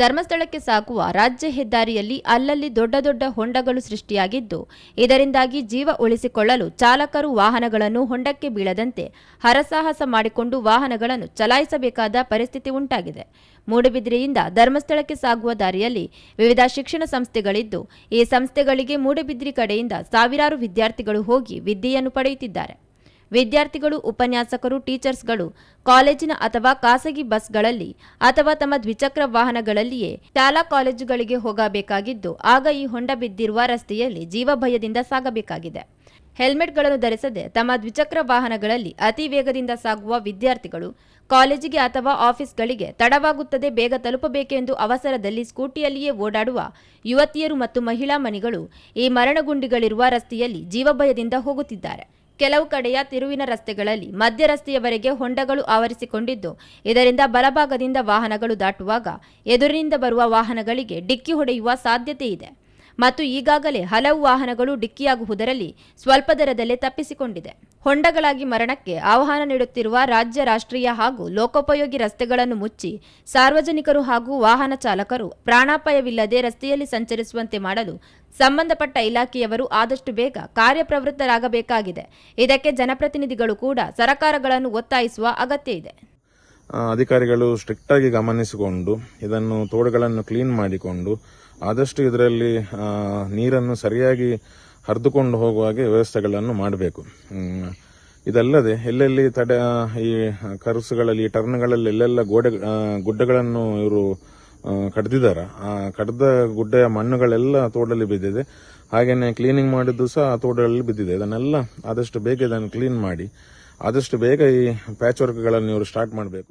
ಧರ್ಮಸ್ಥಳಕ್ಕೆ ಸಾಗುವ ರಾಜ್ಯ ಹೆದ್ದಾರಿಯಲ್ಲಿ ಅಲ್ಲಲ್ಲಿ ದೊಡ್ಡ ದೊಡ್ಡ ಹೊಂಡಗಳು ಸೃಷ್ಟಿಯಾಗಿದ್ದು, ಇದರಿಂದಾಗಿ ಜೀವ ಉಳಿಸಿಕೊಳ್ಳಲು ಚಾಲಕರು ವಾಹನಗಳನ್ನು ಹೊಂಡಕ್ಕೆ ಬೀಳದಂತೆ ಹರಸಾಹಸ ಮಾಡಿಕೊಂಡು ವಾಹನಗಳನ್ನು ಚಲಾಯಿಸಬೇಕಾದ ಪರಿಸ್ಥಿತಿ ಉಂಟಾಗಿದೆ. ಮೂಡುಬಿದ್ರೆಯಿಂದ ಧರ್ಮಸ್ಥಳಕ್ಕೆ ಸಾಗುವ ದಾರಿಯಲ್ಲಿ ವಿವಿಧ ಶಿಕ್ಷಣ ಸಂಸ್ಥೆಗಳಿದ್ದು, ಈ ಸಂಸ್ಥೆಗಳಿಗೆ ಮೂಡುಬಿದ್ರಿ ಕಡೆಯಿಂದ ಸಾವಿರಾರು ವಿದ್ಯಾರ್ಥಿಗಳು ಹೋಗಿ ವಿದ್ಯೆಯನ್ನು ಪಡೆಯುತ್ತಿದ್ದಾರೆ. ವಿದ್ಯಾರ್ಥಿಗಳು, ಉಪನ್ಯಾಸಕರು, ಟೀಚರ್ಸ್ಗಳು ಕಾಲೇಜಿನ ಅಥವಾ ಖಾಸಗಿ ಬಸ್ಗಳಲ್ಲಿ ಅಥವಾ ತಮ್ಮ ದ್ವಿಚಕ್ರ ವಾಹನಗಳಲ್ಲಿಯೇ ಶಾಲಾ ಕಾಲೇಜುಗಳಿಗೆ ಹೋಗಬೇಕಾಗಿದ್ದು, ಆಗ ಈ ಹೊಂಡ ಬಿದ್ದಿರುವ ರಸ್ತೆಯಲ್ಲಿ ಜೀವಭಯದಿಂದ ಸಾಗಬೇಕಾಗಿದೆ. ಹೆಲ್ಮೆಟ್ಗಳನ್ನು ಧರಿಸದೆ ತಮ್ಮ ದ್ವಿಚಕ್ರ ವಾಹನಗಳಲ್ಲಿ ಅತಿ ವೇಗದಿಂದ ಸಾಗುವ ವಿದ್ಯಾರ್ಥಿಗಳು ಕಾಲೇಜಿಗೆ ಅಥವಾ ಆಫೀಸ್ಗಳಿಗೆ ತಡವಾಗುತ್ತದೆ, ಬೇಗ ತಲುಪಬೇಕೆಂದು ಅವಸರದಲ್ಲಿ ಸ್ಕೂಟಿಯಲ್ಲಿಯೇ ಓಡಾಡುವ ಯುವತಿಯರು ಮತ್ತು ಮಹಿಳಾ ಮಣಿಗಳು ಈ ಮರಣಗುಂಡಿಗಳಿರುವ ರಸ್ತೆಯಲ್ಲಿ ಜೀವಭಯದಿಂದ ಹೋಗುತ್ತಿದ್ದಾರೆ. ಕೆಲವು ಕಡೆಯ ತಿರುವಿನ ರಸ್ತೆಗಳಲ್ಲಿ ಮಧ್ಯ ರಸ್ತೆಯವರೆಗೆ ಹೊಂಡಗಳು ಆವರಿಸಿಕೊಂಡಿದ್ದು, ಇದರಿಂದ ಬಲಭಾಗದಿಂದ ವಾಹನಗಳು ದಾಟುವಾಗ ಎದುರಿನಿಂದ ಬರುವ ವಾಹನಗಳಿಗೆ ಡಿಕ್ಕಿ ಹೊಡೆಯುವ ಸಾಧ್ಯತೆ ಇದೆ. ಮತ್ತು ಈಗಾಗಲೇ ಹಲವು ವಾಹನಗಳು ಡಿಕ್ಕಿಯಾಗುವುದರಲ್ಲಿ ಸ್ವಲ್ಪ ದರದಲ್ಲೇ ತಪ್ಪಿಸಿಕೊಂಡಿದೆ. ಹೊಂಡಗಳಾಗಿ ಮರಣಕ್ಕೆ ಆಹ್ವಾನ ನೀಡುತ್ತಿರುವ ರಾಜ್ಯ, ರಾಷ್ಟ್ರೀಯ ಹಾಗೂ ಲೋಕೋಪಯೋಗಿ ರಸ್ತೆಗಳನ್ನು ಮುಚ್ಚಿ ಸಾರ್ವಜನಿಕರು ಹಾಗೂ ವಾಹನ ಚಾಲಕರು ಪ್ರಾಣಾಪಾಯವಿಲ್ಲದೆ ರಸ್ತೆಯಲ್ಲಿ ಸಂಚರಿಸುವಂತೆ ಮಾಡಲು ಸಂಬಂಧಪಟ್ಟ ಇಲಾಖೆಯವರು ಆದಷ್ಟು ಬೇಗ ಕಾರ್ಯಪ್ರವೃತ್ತರಾಗಬೇಕಾಗಿದೆ. ಇದಕ್ಕೆ ಜನಪ್ರತಿನಿಧಿಗಳು ಕೂಡ ಸರಕಾರಗಳನ್ನು ಒತ್ತಾಯಿಸುವ ಅಗತ್ಯ ಇದೆ. ಅಧಿಕಾರಿಗಳು ಸ್ಟ್ರಿಕ್ಟ್ ಆಗಿ ಗಮನಿಸಿಕೊಂಡು ಇದನ್ನು ತೋಡುಗಳನ್ನು ಕ್ಲೀನ್ ಮಾಡಿಕೊಂಡು ಆದಷ್ಟು ಇದರಲ್ಲಿ ನೀರನ್ನು ಸರಿಯಾಗಿ ಹರಿದುಕೊಂಡು ಹೋಗುವ ಹಾಗೆ ವ್ಯವಸ್ಥೆಗಳನ್ನು ಮಾಡಬೇಕು. ಇದಲ್ಲದೆ ಎಲ್ಲೆಲ್ಲಿ ತಡೆ, ಈ ಕರುಸುಗಳಲ್ಲಿ ಟರ್ನ್ಗಳಲ್ಲಿ ಎಲ್ಲೆಲ್ಲ ಗೋಡೆ ಗುಡ್ಡಗಳನ್ನು ಇವರು ಕಡ್ದಿದ್ದಾರೆ ಆ ಕಡ್ದ ಗುಡ್ಡೆಯ ಮಣ್ಣುಗಳೆಲ್ಲ ತೋಡಲ್ಲಿ ಬಿದ್ದಿದೆ. ಹಾಗೆಯೇ ಕ್ಲೀನಿಂಗ್ ಮಾಡಿದ್ದು ಸಹ ಆ ತೋಡಲ್ಲಿ ಬಿದ್ದಿದೆ. ಇದನ್ನೆಲ್ಲ ಆದಷ್ಟು ಬೇಗ ಇದನ್ನು ಕ್ಲೀನ್ ಮಾಡಿ, ಆದಷ್ಟು ಬೇಗ ಈ ಪ್ಯಾಚ್ ವರ್ಕ್ಗಳನ್ನು ಇವರು ಸ್ಟಾರ್ಟ್ ಮಾಡಬೇಕು.